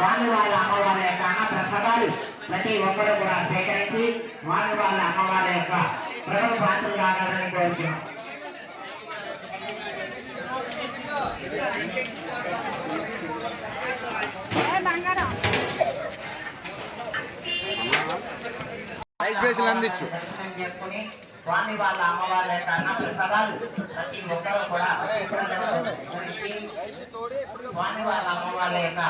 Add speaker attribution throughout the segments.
Speaker 1: వారి వాళ్ళ అమ్మవారి యొక్క అన్న ప్రసాదాలు ప్రతి ఒక్కరు కూడా సేకరించి వారి వాళ్ళ అమ్మవారి యొక్క ప్రజల పాత్రలు కోరుతున్నాం
Speaker 2: రైస్ అందించు.
Speaker 1: స్వామి వాళ్ళ అమ్మవారి యొక్క అన్న ప్రతి కూడా స్వామి వాళ్ళ యొక్క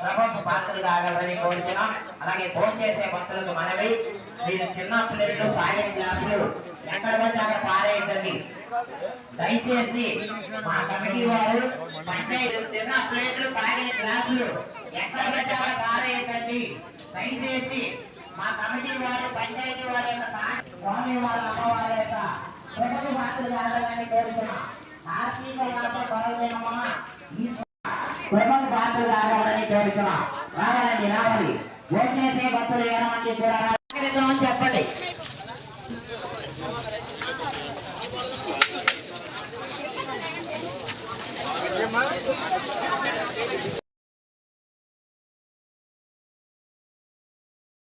Speaker 1: ప్రభుత్వ పాత్రలు కాగలని కోరుతున్నాం అలాగే ఫోన్ చేసే భక్తులకు మనవి మీరు చిన్న ప్లేట్లు సాయం గ్లాసులు ఎక్కడ పడితే పారేయండి. దయచేసి మా కమిటీ వారు పంచాయతీ చిన్న ప్లేట్లు తాగే గ్లాసులు ఎక్కడ పడితే అక్కడ దయచేసి మా కమిటీ వారు పంచాయతీ వారి యొక్క స్వామి వాళ్ళ అమ్మవారి యొక్క ప్రభుత్వ పాత్రలు కాగలని కోరుతున్నాం. ఆర్థిక మాత్రం పర్వాలేదమ్మా ఈ కుటుంబ పాత్రలు రావాలని కోరుతున్నాం. రావాలండి రావాలి. ఓట్లేసే భక్తులు ఏమని కూడా రావాలని చెప్పండి.
Speaker 2: ఏమ్మా?